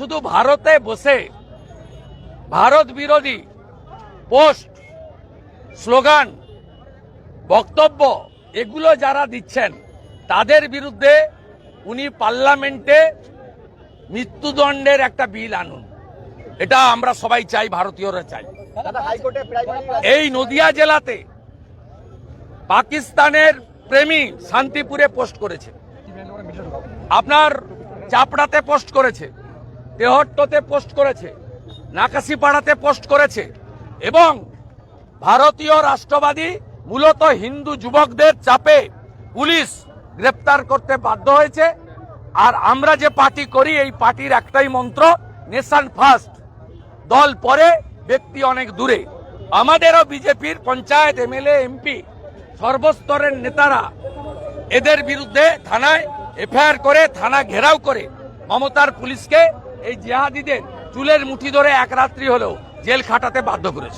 শুধু ভারতে বসে ভারত বিরোধী পোস্ট স্লোগান বক্তব্য এগুলো যারা দিচ্ছেন তাদের বিরুদ্ধে উনি পার্লামেন্টে মৃত্যুদণ্ডের একটা বিল আনুন। এটা আমরা সবাই চাই ভারতীয়রা চাই। এই নদিয়া জেলাতে পাকিস্তানের প্রেমী শান্তিপুরে পোস্ট করেছে। আপনার চাপড়াতে পোস্ট করেছে। তেহট্টতে পোস্ট করেছে, নাকাশিপাড়াতে পোস্ট করেছে এবং ভারতীয় রাষ্ট্রবাদী, মূলত হিন্দু যুবকদের চাপে পুলিশ গ্রেপ্তার করতে বাধ্য হয়েছে। আর আমরা যে পার্টি করি, এই পার্টির একটাই মন্ত্র, নেশন ফার্স্ট দল পরে, ব্যক্তি অনেক দূরে। আমাদেরও বিজেপির পঞ্চায়েত এমএলএ, এমপি, সর্বস্তরের নেতারা এদের বিরুদ্ধে থানায় এফআইআর করে, থানা ঘেরাও করে মমতার পুলিশকে এই জেহাদিদের চুলের মুঠি ধরে এক রাত্রি হলেও জেল খাটাতে বাধ্য করেছে।